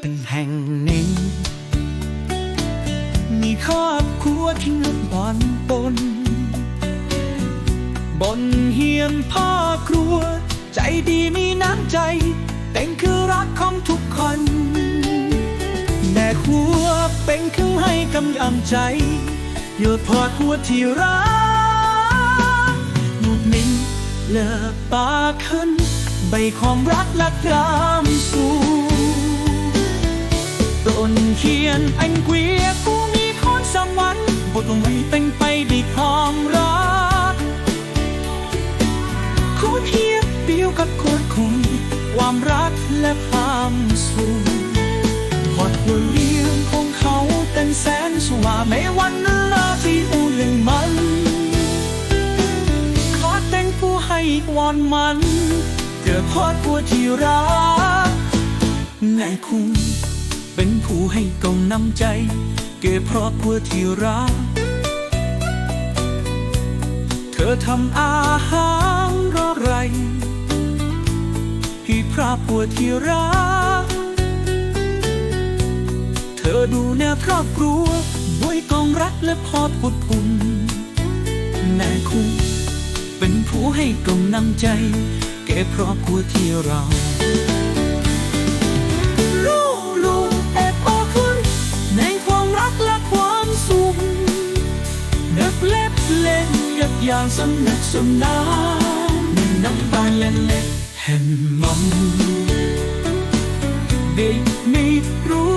เป็นแห่งนี้ มีครอบครัวที่นึกบอนปน บนเฮียนพ่อครัว ใจดีมีน้ำใจเป็นคือรักของทุกคนแม่ครัวเป็นคือให้กำลังใจโยดพอดครัวที่รักหนุดนิ่งเลิกปากขึ้น ใบความรักและกรามสู่ต้ นเขียนอันเกวียผู้มีพรสวรรค์บทลงไว้เป็นไปด้วยความรักขวดเฮียเปรียวกับขวดคุณความรักและความสุขพอดหัวเลี้ยงของเขาเป็นแสนสว่าไม่วันลาที่อูเรื่องมันขอแต่งผู้ให้วอนมัน เกิดพอดผู้ที่รักในคุณ เป็นผู้ให้กำนำใจ เกิดเพราะผู้ที่รัก เธอทำอาหารรอไรให้พระปวที่รัก เธอดูแนวครอบครัวด้วยกองรักและพอดพุดพุนแม่คุณเป็นผู้ให้กำลังใจ แก่ครอบครัวที่เรา นึกเล็บเล่นกับอย่างสนุกสนานมีน้ำตาเล็กแห่งมันเด็กไม่รู้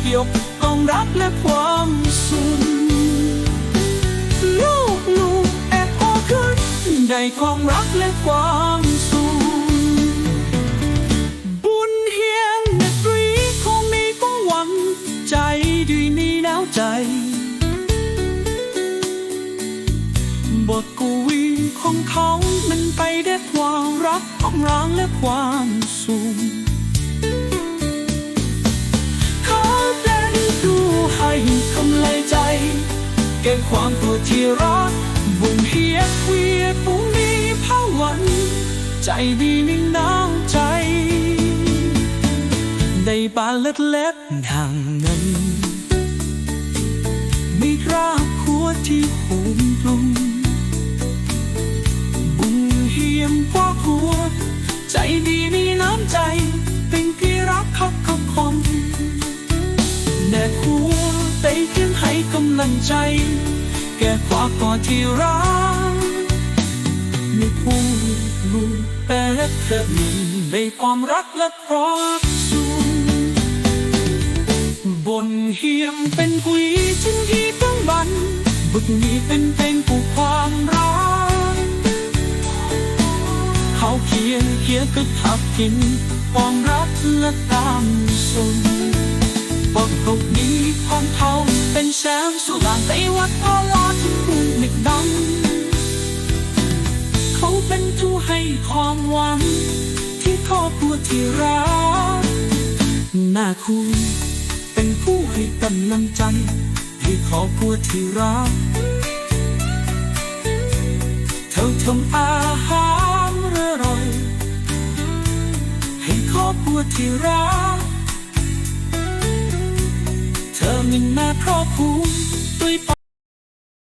เกี่ยวกับกองรักและความสุขลูกลูกแอบพอขึ้นได้ความรักและความ บทกวีของเขามันไปได้ความรักของรางและความสุขเขาเป็นผู้ให้กำลังใจ แก่ความปวดที่รักบุญเฮียเวียผู้มีพวัน ใจดีนิ่งน้ำใจได้านเล็กๆห่างเงินมีครอบ กำลังใจ แก่ความกอนที่รักมีผู้ลูกแปดเธอมีในความรักและความสุขบนเฮียมเป็นผู้หญิงจึงที่ต้องบันบึกนี้เป็นเป็นผู้ความรักเขาเขียนเขียนก็ทับทินความรักและตามสน บทกบนี้ความเขาเป็นแสงสุรางในวัดพอลาที่คุณนึกดัง เขาเป็นผู้ให้ความหวัง ที่ครอบครัวที่รักหน้าคุณเป็นผู้ให้กำลังใจ ให้ครอบครัวที่รักเธอทำอาหารอร่อย ให้ครอบครัวที่รัก ธอมีแม่ครอบครัวด้วย